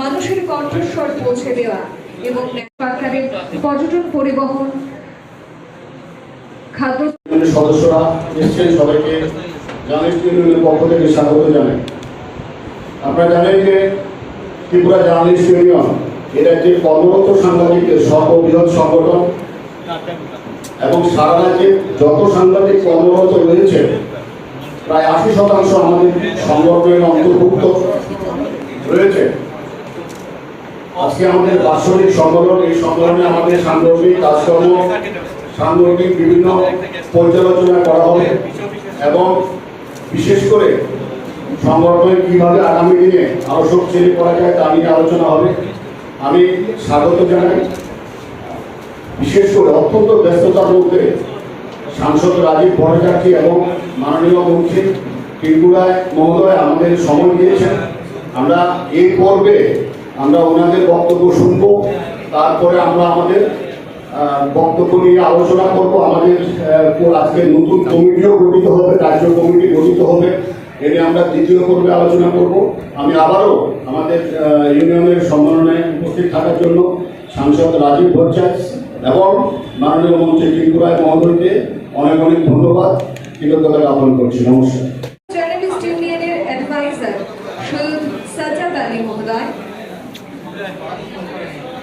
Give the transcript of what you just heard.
মানুষের কণ্ঠস্বর পৌঁছে দেওয়া এবং আকারে পর্যটন পরিবহন খাদ্য সদস্যরা এসছেন, সবাইকে জার্নালিস্ট ইউনিয়নের পক্ষ থেকে স্বাগত জানাই। আপনারা জানেন যে ত্রিপুরা জার্নালিস্ট ইউনিয়ন, এটা যে কর্মরত সাংবাদিকদের সর্ববৃহৎ সংগঠন, এবং সারা রাজ্যে যত সাংবাদিক কর্মরত রয়েছে, প্রায় আশি শতাংশ আমাদের সংগঠনের অন্তর্ভুক্ত। আজকে আমাদের বাৎসরিক সম্মেলন, এই সম্মেলনে আমাদের সাংগঠনিক কাজকর্ম, সাংগঠনিক বিভিন্ন পর্যালোচনা করা হবে এবং বিশেষ করে সংগঠনে কীভাবে আগামী দিনে আরও শক্তিশালী করা যায় তা নিয়ে আলোচনা হবে। আমি স্বাগত জানাই। বিশেষ করে অত্যন্ত ব্যস্ততার মধ্যে সাংসদ রাজীব ভট্টাচার্য এবং মাননীয় মন্ত্রী ত্রিপুরায় মহোদয় আমাদের সময় দিয়েছেন। আমরা এই পর্বে আমরা ওনাদের বক্তব্য শুনব, তারপরে আমরা আমাদের বক্তব্য নিয়ে আলোচনা করব। আমাদের আজকে নতুন কমিটিও গঠিত হবে, রাজ্য কমিটি গঠিত হবে। এ নিয়ে আমরা দ্বিতীয় পর্বে আলোচনা করব। আমি আবারও আমাদের ইউনিয়নের সম্মেলনে উপস্থিত থাকার জন্য সাংসদ রাজীব ভট্টাচার্য এবং মাননীয় মন্ত্রী ত্রিপুরায় মহোদয়কে অনেক অনেক ধন্যবাদ। কৃতজ্ঞতা জ্ঞাপন করছি। নমস্কার। জার্নালিস্ট ইউনিয়নের অ্যাডভাইজার সৈয়দ সাজ্জাদ আলী মহোদয় 对。